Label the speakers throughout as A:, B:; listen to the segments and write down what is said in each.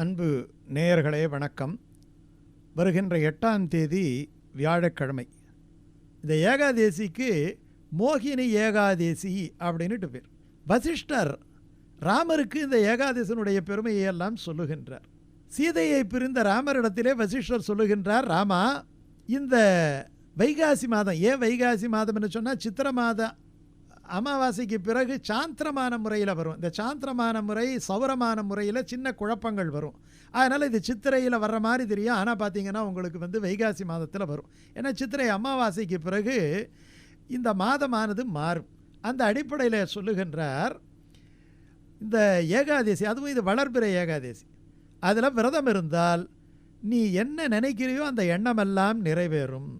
A: அன்பு நேயர்களே வணக்கம். வருகின்ற எட்டாம் தேதி வியாழக்கிழமை. இந்த ஏகாதேசிக்கு மோகினி ஏகாதேசி அப்படின்னுட்டு பேர். வசிஷ்டர் ராமருக்கு இந்த ஏகாதேசனுடைய பெருமையை எல்லாம் சொல்லுகின்றார். சீதையை பிரிந்த ராமரிடத்திலே வசிஷ்டர் சொல்லுகின்றார் ராமா இந்த வைகாசி மாதம் ஏன் வைகாசி மாதம்னு சொன்னால் சித்திர மாதம் அமாவாசைக்கு பிறகு சாந்திரமான முறையில் வரும். இந்த சாந்திரமான முறை சௌரமான முறையில் சின்ன குழப்பங்கள் வரும். அதனால் இது சித்திரையில் வர்ற மாதிரி தெரியும். ஆனால் பார்த்தீங்கன்னா உங்களுக்கு வந்து வைகாசி மாதத்தில் வரும். ஏன்னா சித்திரை அமாவாசைக்கு பிறகு இந்த மாதமானது மாறும். அந்த அடிப்படையில் சொல்லுகின்றார் இந்த ஏகாதேசி அதுவும் இது வளர்பிற ஏகாதேசி. அதில் விரதம் இருந்தால் நீ என்ன நினைக்கிறியோ அந்த எண்ணமெல்லாம் நிறைவேறும்.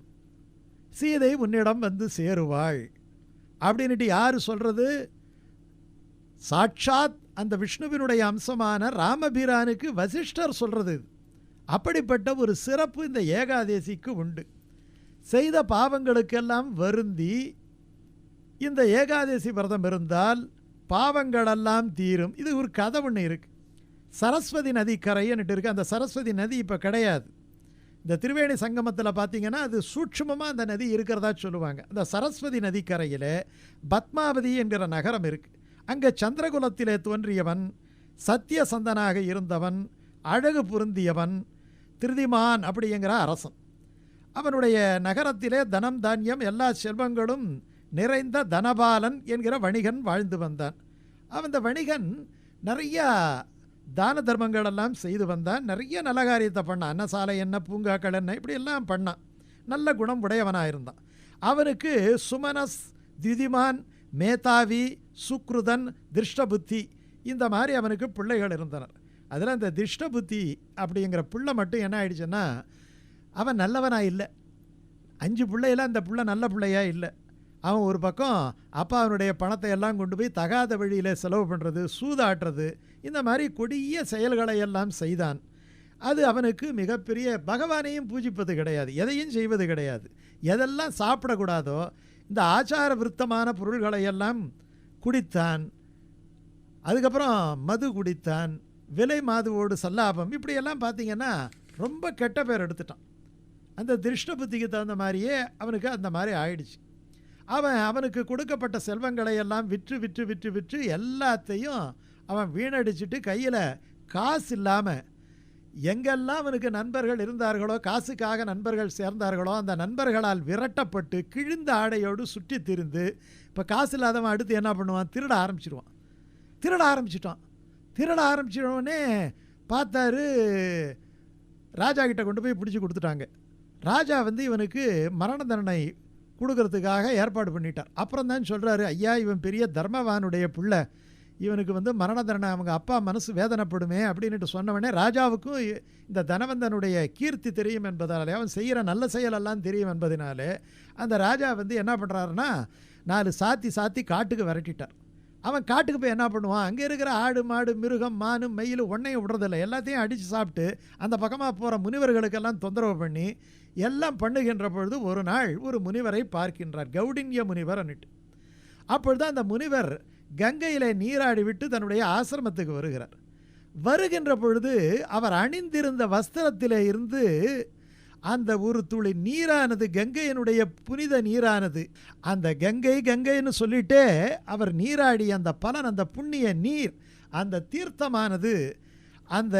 A: சீதை உன்னிடம் வந்து சேருவாள். அப்படின்ட்டு யார் சொல்கிறது சாட்சாத் அந்த விஷ்ணுவினுடைய அம்சமான ராமபீரானுக்கு வசிஷ்டர் சொல்கிறது இது. அப்படிப்பட்ட ஒரு சிறப்பு இந்த ஏகாதேசிக்கு உண்டு. செய்த பாவங்களுக்கெல்லாம் வருந்தி இந்த ஏகாதேசி விரதம் இருந்தால் பாவங்களெல்லாம் தீரும். இது ஒரு கதை ஒன்று இருக்குது சரஸ்வதி நதி கரைன்னுட்டு இருக்குது அந்த சரஸ்வதி நதி இப்போ கிடையாது. இந்த திருவேணி சங்கமத்தில் பார்த்தீங்கன்னா அது சூட்சுமமாக அந்த நதி இருக்கிறதா சொல்லுவாங்க. அந்த சரஸ்வதி நதிக்கரையில் பத்மாவதி என்கிற நகரம் இருக்குது அங்கே சந்திரகுலத்திலே தோன்றியவன் சத்தியசந்தனாக இருந்தவன் அழகு பொருந்தியவன் திருதிமான் அப்படிங்கிற அரசன். அவனுடைய நகரத்திலே தனம் தானியம் எல்லா செல்வங்களும் நிறைந்த தனபாலன் என்கிற வணிகன் வாழ்ந்து வந்தான். அவன் இந்த வணிகன் நிறையா தான தர்மங்களெல்லாம் செய்து வந்தான் நிறைய நல்ல காரியத்தை பண்ணான் அன்னசாலை என்ன பூங்காக்கள் என்ன இப்படி எல்லாம் பண்ணான் நல்ல குணம் உடையவனாக இருந்தான். அவனுக்கு சுமனஸ் திதிமான் மேதாவி சுக்ருதன் திருஷ்டபுத்தி இந்த மாதிரி அவனுக்கு பிள்ளைகள் இருந்தனர். அதில் அந்த திருஷ்டபுத்தி அப்படிங்கிற பிள்ளை மட்டும் என்ன ஆயிடுச்சுன்னா அவன் நல்லவனாக இல்லை. அஞ்சு பிள்ளையில அந்த பிள்ளை நல்ல பிள்ளையாக இல்லை. அவன் ஒரு பக்கம் அப்பா அவனுடைய பணத்தை எல்லாம் கொண்டு போய் தகாத வழியில் செலவு பண்ணுறது சூதாட்டுறது இந்த மாதிரி கொடிய செயல்களை எல்லாம் செய்தான். அது அவனுக்கு மிகப்பெரிய பகவானையும் பூஜிப்பது கிடையாது எதையும் செய்வது கிடையாது. எதெல்லாம் சாப்பிடக்கூடாதோ இந்த ஆச்சார விருத்தமான பொருள்களை எல்லாம் குடித்தான். அதுக்கப்புறம் மது குடித்தான். விலை மாதுவோடு சல்லாபம் இப்படியெல்லாம் பார்த்தீங்கன்னா ரொம்ப கெட்ட பேர் எடுத்துட்டான். அந்த திருஷ்ட புத்திக்கு தகுந்த மாதிரியே அவனுக்கு அந்த மாதிரி ஆயிடுச்சு. அவன் அவனுக்கு கொடுக்கப்பட்ட செல்வங்களை எல்லாம் விற்று விற்று விற்று விற்று எல்லாத்தையும் அவன் வீணடிச்சிட்டு கையில் காசு இல்லாமல் எங்கெல்லாம் அவனுக்கு நண்பர்கள் இருந்தார்களோ காசுக்காக நண்பர்கள் சேர்ந்தார்களோ அந்த நண்பர்களால் விரட்டப்பட்டு கிழிந்த ஆடையோடு சுற்றி திரிந்து இப்போ காசு இல்லாதவன் அடுத்து என்ன பண்ணுவான்? திருட ஆரம்பிச்சிடுவான் திருட ஆரம்பிச்சிட்டான். திருட ஆரம்பிச்சிடவுடனே பார்த்தாரு ராஜா கிட்ட கொண்டு போய் பிடிச்சி கொடுத்துட்டாங்க. ராஜா வந்து இவனுக்கு மரண தண்டனை கொடுக்கறதுக்காக ஏற்பாடு பண்ணிட்டார். அப்புறம் தான் சொல்கிறாரு ஐயா இவன் பெரிய தர்மவானுடைய பிள்ளை. இவனுக்கு வந்து மரண தண்டனை அவங்க அப்பா மனசு வேதனைப்படுமே அப்படின்ட்டு சொன்னவனே ராஜாவுக்கும் இந்த தனவந்தனுடைய கீர்த்தி தெரியும் என்பதாலே அவன் செய்கிற நல்ல செயலெல்லாம் தெரியும் என்பதனாலே அந்த ராஜா வந்து என்ன பண்ணுறாருன்னா நாலு சாத்தி சாத்தி காட்டுக்கு விரட்டிட்டார். அவன் காட்டுக்கு போய் என்ன பண்ணுவான்? அங்கே இருக்கிற ஆடு மாடு மிருகம் மானு மயில் ஒன்றையும் விடுறதில்ல. எல்லாத்தையும் அடித்து சாப்பிட்டு அந்த பக்கமாக போகிற முனிவர்களுக்கெல்லாம் தொந்தரவு பண்ணி எல்லாம் பண்ணுகின்ற பொழுது ஒரு நாள் ஒரு முனிவரை பார்க்கின்றார். கௌடின்ய முனிவர் அன்னிட்டு. அப்பொழுது அந்த முனிவர் கங்கையில் நீராடி விட்டு தன்னுடைய ஆசிரமத்துக்கு வருகிறார். வருகின்ற பொழுது அவர் அணிந்திருந்த வஸ்திரத்திலே இருந்து அந்த ஒரு துளி நீரானது கங்கையினுடைய புனித நீரானது. அந்த கங்கை கங்கைன்னு சொல்லிட்டே அவர் நீராடி அந்த பலன் அந்த புண்ணிய நீர் அந்த தீர்த்தமானது அந்த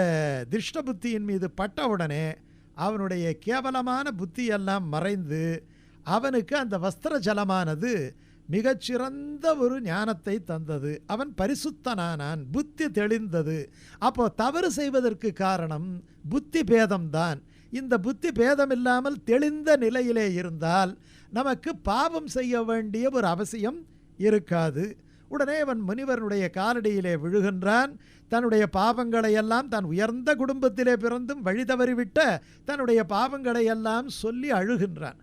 A: திருஷ்ட புத்தியின் மீது பட்டவுடனே அவனுடைய கேவலமான புத்தியெல்லாம் மறைந்து அவனுக்கு அந்த வஸ்திர ஜலமானது மிகச்சிறந்த ஒரு ஞானத்தை தந்தது. அவன் பரிசுத்தனானான் புத்தி தெளிந்தது. அப்போ தவறு செய்வதற்கு காரணம் புத்தி பேதம்தான் இந்த புத்தி பேதம் இல்லாமல் தெளிந்த நிலையிலே இருந்தால் நமக்கு பாவம் செய்ய வேண்டிய ஒரு அவசியம் இருக்காது. உடனே அவன் முனிவனுடைய காலடியிலே விழுகின்றான். தன்னுடைய பாவங்களை எல்லாம் தான் உயர்ந்த குடும்பத்திலே பிறந்தும் வழி தவறிவிட்ட தன்னுடைய பாவங்களை எல்லாம் சொல்லி அழுகின்றான்.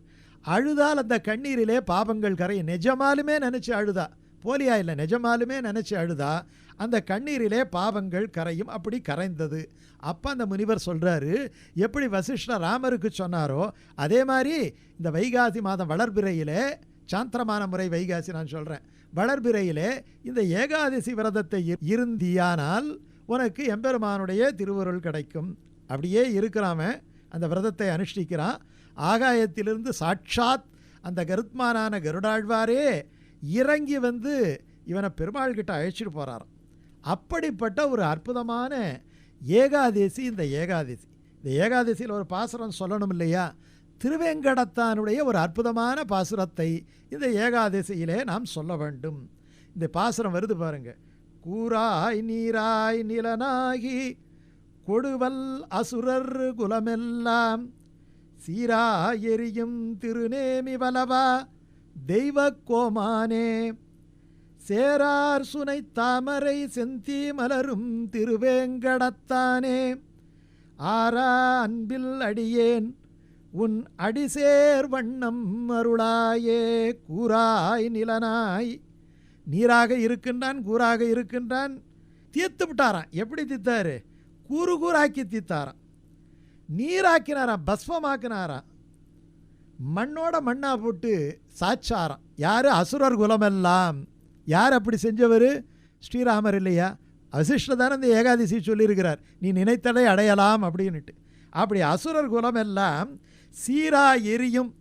A: அழுதால் அந்த கண்ணீரிலே பாவங்கள் கரையை நிஜமாலுமே நினச்சி அழுதா. போலியா இல்லை நிஜமாலுமே நினச்சி அழுதா அந்த கண்ணீரிலே பாவங்கள் கரையும். அப்படி கரைந்தது. அப்போ அந்த முனிவர் சொல்கிறாரு எப்படி வசிஷ்ட ராமருக்கு சொன்னாரோ அதே மாதிரி இந்த வைகாசி மாதம் வளர்பிறையிலே சாந்திரமான முறை வைகாசி நான் சொல்கிறேன் வளர்பிறையிலே இந்த ஏகாதசி விரதத்தை இரு- இருந்தியானால் உனக்கு எம்பெருமானுடைய திருவருள் கிடைக்கும். அப்படியே இருக்கிறாம அந்த விரதத்தை அனுஷ்டிக்கிறான். ஆகாயத்திலிருந்து சாட்சாத் அந்த கருத்மானான கருடாழ்வாரே இறங்கி வந்து இவனை பெருமாள் கிட்ட அழைச்சிட்டு போகிறாராம் அப்படிப்பட்ட ஒரு அற்புதமான ஏகாதேசி இந்த ஏகாதேசி. இந்த ஏகாதசியில் ஒரு பாசுரம் சொல்லணும் இல்லையா? திருவேங்கடத்தானுடைய ஒரு அற்புதமான பாசுரத்தை இந்த ஏகாதசியிலே நாம் சொல்ல வேண்டும். இந்த பாசுரம் வருது பாருங்க. கூராய் நீராய் நிலனாகி கொடுவல் அசுரர் குலமெல்லாம் சீரா எரியும் திருநேமி வலவா தெய்வ கோமானே சேரார் சுனை தாமரை செந்தி மலரும் திருவேங்கடத்தானே. ஆரா அன்பில் அடியேன் உன் அடிசேர் வண்ணம் அருளாயே கூறாய் நிலனாய். நீராக இருக்கின்றான் கூறாக இருக்கின்றான். தீர்த்து விட்டாராம். எப்படி தீத்தாரு கூறு கூறாக்கி தீத்தாராம் நீராக்கினாராம் பஸ்வமாக்கினாராம் மண்ணோட மண்ணா போட்டு சாட்சாரம். யார்? அசுரர் குலமெல்லாம். யார் அப்படி செஞ்சவர்? ஸ்ரீராமர் இல்லையா? வசிஷ்டதான இந்த ஏகாதசி சொல்லியிருக்கிறார். நீ நினைத்ததை அடையலாம் அப்படின்னுட்டு. அப்படி அசுரர் குலமெல்லாம் சீரா எரியும்.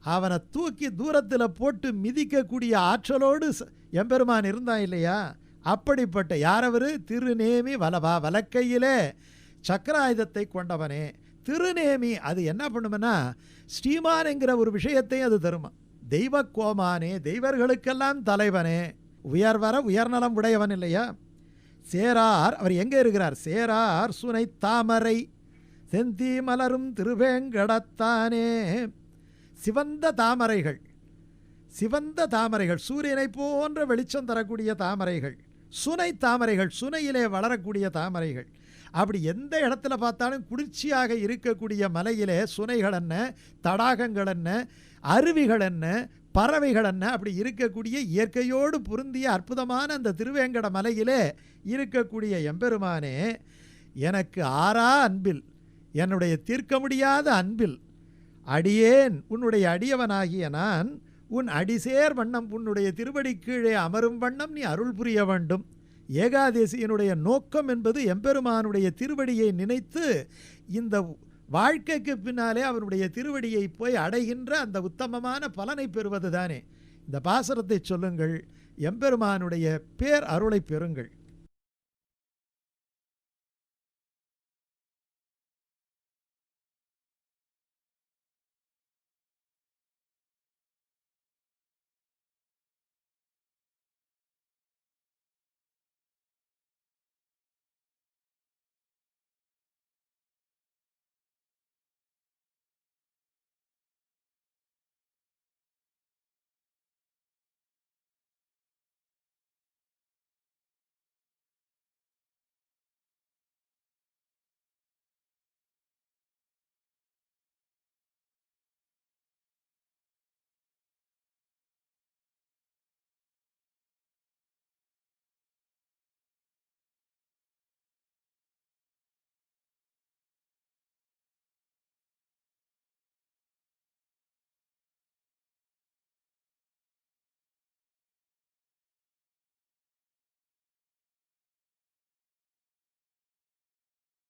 A: அவனை தூக்கி தூரத்தில் போட்டு மிதிக்கக்கூடிய ஆற்றலோடு ச- எம்பெருமான் இருந்தான் இல்லையா? அப்படிப்பட்ட யாரவர் திருநேமி வலவா வலக்கையிலே சக்கராயுதத்தை கொண்டவனே. திருநேமி அது என்ன பண்ணுமென்னா ஸ்ரீமான் என்கிற ஒரு விஷயத்தை அது தருமா? தெய்வ கோமானே தெய்வர்களுக்கெல்லாம் தலைவனே. உயர்வர உயர்நலம் உடையவன் இல்லையா? சேரார் அவர் எங்கே இருக்கிறார்? சேரார் சுனை தாமரை செந்தி மலரும் திருவேங்கடத்தானே. சிவந்த தாமரைகள் சிவந்த தாமரைகள் சூரியனை போன்ற வெளிச்சம் தரக்கூடிய தாமரைகள். சுனை தாமரைகள் சுனையிலே வளரக்கூடிய தாமரைகள். அப்படி எந்த இடத்துல பார்த்தாலும் குளிர்ச்சியாக இருக்கக்கூடிய மலையிலே சுனைகள் என்ன தடாகங்கள் என்ன அருவிகள் என்ன பறவைகள் என்ன அப்படி இருக்கக்கூடிய இயற்கையோடு பொருந்திய அற்புதமான அந்த திருவேங்கட மலையிலே இருக்கக்கூடிய எம்பெருமானே எனக்கு ஆறா அன்பில் என்னுடைய தீர்க்க முடியாத அன்பில் அடியேன் உன்னுடைய அடியவனாகிய நான் உன் அடிசேர் வண்ணம் உன்னுடைய திருவடி கீழே அமரும் வண்ணம் நீ அருள் புரிய வேண்டும். ஏகாதேசியினுடைய நோக்கம் என்பது எம்பெருமானுடைய திருவடியை நினைத்து இந்த வாழ்க்கைக்கு பின்னாலே அவனுடைய திருவடியை போய் அடைகின்ற அந்த உத்தமமான பலனை பெறுவது தானே இந்த பாசரத்தை சொல்லுங்கள் எம்பெருமானுடைய பேர் அருளை பெறுங்கள்.